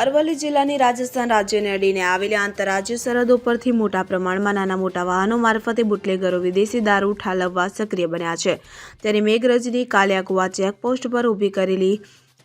અરવલ્લી જિલ્લાની રાજસ્થાન રાજ્યને અડીને આવેલી આંતરરાજ્ય સરહદ ઉપરથી મોટા પ્રમાણમાં નાના મોટા વાહનો મારફતે બુટલેગરો વિદેશી દારૂ ઠાલવવા સક્રિય બન્યા છે. ત્યારે મેઘરજની કાલિયાકુવા ચેકપોસ્ટ પર ઊભી કરેલી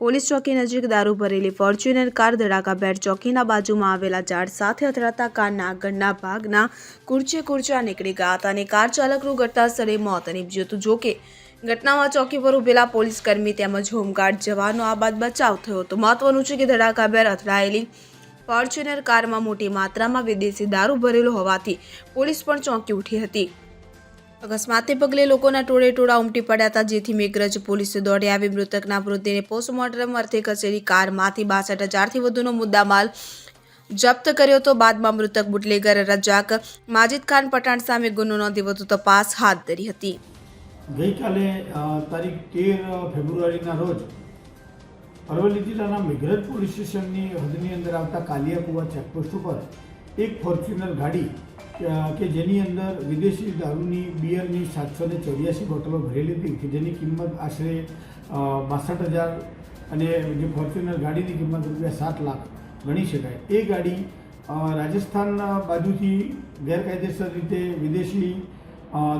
પોલીસ ચોકી નજીક દારૂ ભરેલી ફોર્ચ્યુનર કાર ધડાકાભેર ચોકીના બાજુમાં આવેલા ઝાડ સાથે અથડાતા કારના આગળના ભાગના કુરચે કુર્ચા નીકળી ગયા હતા અને કાર ચાલકનું ઘટના સ્થળે મોત નીપજ્યું હતું. જોકે ઘટનામાં ચોકી પર ઉભેલા પોલીસ કર્મી તેમજ હોમગાર્ડ જવાનો આ બાદ બચાવ થયો હતો. મહત્વનું છે કે ધડાકાભેર અથડાયેલી ફોર્ચ્યુનર કારમાં મોટી માત્રામાં વિદેશી દારૂ ભરેલો હોવાથી પોલીસ પણ ચોંકી ઉઠી હતી. અકસ્માતે પગલે લોકોના ટોળે ટોળા ઉમટી પડ્યા હતા, જેથી મેઘરજ પોલીસે દોડી આવી મૃતકના મૃતદેહને પોસ્ટમોર્ટમ અર્થે ખસેડી કારમાંથી બાસઠ હજારથી વધુનો મુદ્દામાલ જપ્ત કર્યો હતો. બાદમાં મૃતક બુટલેગર રજાક, માજિદ ખાન પઠાણ સામે ગુનો નોંધી વધુ તપાસ હાથ ધરી હતી. ગઈકાલે તારીખ તેર ફેબ્રુઆરીના રોજ અરવલ્લી જિલ્લાના મેઘરજ પોલીસ સ્ટેશનની હદની અંદર આવતા કાલિયાકુવા ચેકપોસ્ટ ઉપર એક ફોર્ચ્યુનર ગાડી કે જેની અંદર વિદેશી દારૂની બિયરની સાતસો ને ચોર્યાસી બોટલો ભરેલી હતી, કે જેની કિંમત આશરે બાસઠ હજાર અને જે ફોર્ચ્યુનર ગાડીની કિંમત રૂપિયા સાત લાખ ગણી શકાય. એ ગાડી રાજસ્થાન બાજુથી ગેરકાયદેસર રીતે વિદેશી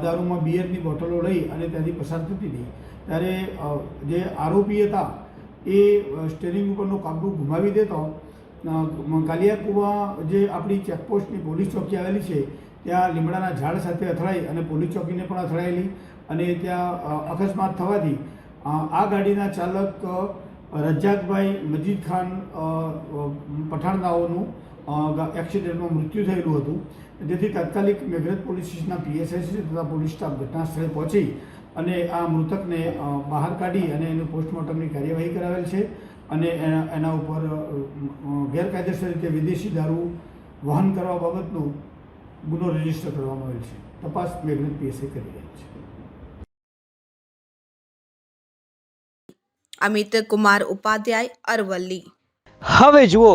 દારૂમાં બિયરની બોટલો લઈ અને ત્યાંથી પસાર થતી હતી ત્યારે જે આરોપી હતા એ સ્ટેરિંગ ઉપરનો કાબુ ગુમાવી દેતો. કાલિયાકુવા જે આપણી ચેકપોસ્ટની પોલીસ ચોકી આવેલી છે ત્યાં લીમડાના ઝાડ સાથે અથડાઈ અને પોલીસ ચોકીને પણ અથડાયેલી અને ત્યાં અકસ્માત થવાથી આ ગાડીના ચાલક રજાકભાઈ મજીદ ખાન પઠાણ અ, એક્સિડન્ટમાં મૃત્યુ થયેલું હતું જેથી તાત્કાલિક મેઘરજ પોલીસ સ્ટેશનના પીએસઆઈસી તથા પોલીસ સ્ટાફ ઘટના સ્થળે પહોંચી અને આ મૃતકને બહાર કાઢી અને એનું પોસ્ટમોર્ટમની કાર્યવાહી કરાવેલ છે અને એના ઉપર ગેરકાયદેસર રીતે વિદેશી દારૂ વહન કરવા બાબતનો ગુનો રજિસ્ટર કરવામાં આવેલ છે તપાસ મેઘરજ પીએસઆઈ કરી રહી છે અમિત કુમાર ઉપાધ્યાય અરવલ્લી હવે જુઓ